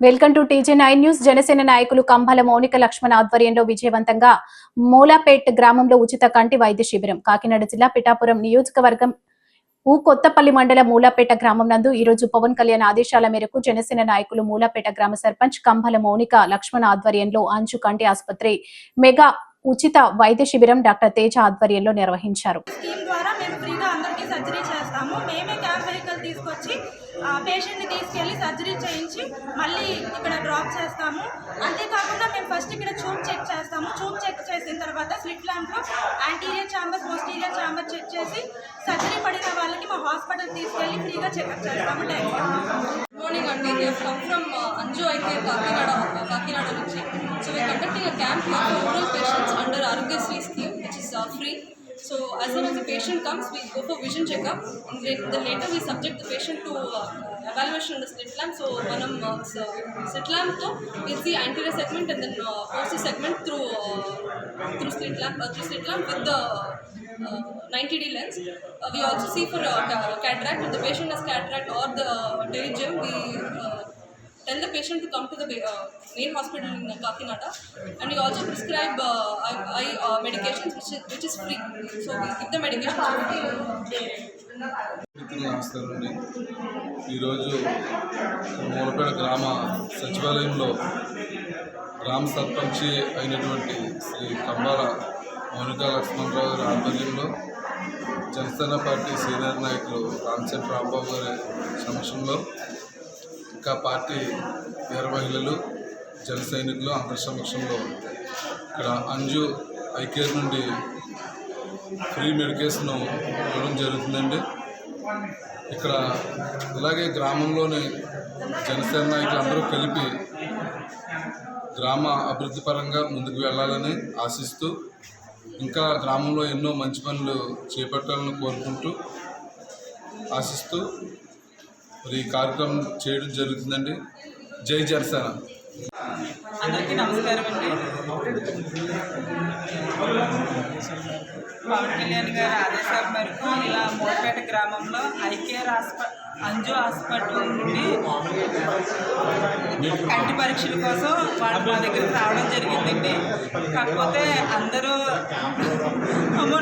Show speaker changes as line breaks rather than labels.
Welcome to TG nine news. Janasena నాయకులు కంభల మౌనిక లక్ష్మణ్ ఆధ్వర్యంలో విజయవంతంగా మూలాపేట్ గ్రామంలో ఉచిత కంటి వైద్య శిబిరం. కాకినాడ జిల్లా పిఠాపురం నియోజకవర్గం ఊ కొత్తపల్లి మండల మూలాపేట గ్రామం నందు ఈ రోజు పవన్ కళ్యాణ్ ఆదేశాల మేరకు జనసేన నాయకులు మూలాపేట గ్రామ సర్పంచ్ కంభల మౌనిక లక్ష్మణ్ ఆధ్వర్యంలో అంచు కంటి ఆసుపత్రి మెగా ఉచిత వైద్య శిబిరం డాక్టర్ తేజ ఆధ్వర్యంలో నిర్వహించారు.
స్కీమ్ ద్వారా మేము ఫ్రీగా అందరికీ సర్జరీ చేస్తాము. మేమే క్యాబ్ వెహికల్ తీసుకొచ్చి పేషెంట్ని తీసుకెళ్ళి సర్జరీ చేయించి మళ్ళీ ఇక్కడ డ్రాప్ చేస్తాము. అంతేకాకుండా మేము ఫస్ట్ ఇక్కడ చూప్ చెక్ చేస్తాము. చూప్ చెక్ చేసిన తర్వాత slit ల్యాంప్లో anterior chamber posterior chamber check చేసి సర్జరీ పడిన వాళ్ళకి మా హాస్పిటల్ తీసుకెళ్ళి ఫ్రీగా చెకప్ చేస్తాము టైం
మార్నింగ్ అండి. కమ్ ఫ్రమ్ అంజు అయితే కాకినాడ కాకినాడ నుంచి. So we conducting a camp for rural patients under Arogyasri scheme which is free So as soon as the patient comes, we go for vision checkup. And then the later we subject the patient to uh, evaluation under the slit lamp. So one of uh, so slit lamp though is the anterior segment and then uh, posterior segment through uh, through slit lamp uh, through slit lamp with the uh, 90D lens. Uh, we also see for uh, cataract. If the patient has cataract or the uh, pterygium, we uh, tell the patient to come to the uh, main hospital in uh, Kakinada. And we also prescribe uh, eye, eye uh, medications, which is, which is free. So we give the medications for free.
మిత్రులు నమస్కారం అండి ఈరోజు మూలపేట గ్రామ సచివాలయంలో గ్రామ సర్పంచి అయినటువంటి శ్రీ కంబాల మౌనికా లక్ష్మణరావు గారి ఆధ్వర్యంలో జనసేన పార్టీ సీనియర్ నాయకులు రామచంద్ర రాంబాబు గారి సమక్షంలో ఇంకా పార్టీ వీర మహిళలు జన సైనికులు అందరి సమక్షంలో ఇక్కడ అంజు ఐకేర్ నుండి ఫ్రీ మెడికేషన్ ఇవ్వడం జరుగుతుందండి. ఇక్కడ ఇలాగే గ్రామంలోని జనసేన నాయకులు అందరూ కలిపి గ్రామ అభివృద్ధి పరంగా ముందుకు వెళ్ళాలని ఆశిస్తూ ఇంకా గ్రామంలో ఎన్నో మంచి పనులు చేపట్టాలని కోరుకుంటూ ఆశిస్తూ మరి ఈ కార్యక్రమం చేయడం జరుగుతుందండి. జై జనసేన.
అందరికీ నమస్కారం అండి. పవన్ కళ్యాణ్ గారి ఆదేశాల మేరకు ఇలా మోర్పేట గ్రామంలో ఐకేఆర్ హాస్పిటల్ అంజు హాస్పిటల్ నుండి కంటి పరీక్షల కోసం వాళ్ళు మా దగ్గరికి రావడం జరిగిందండి. కాకపోతే అందరూ అమ్మో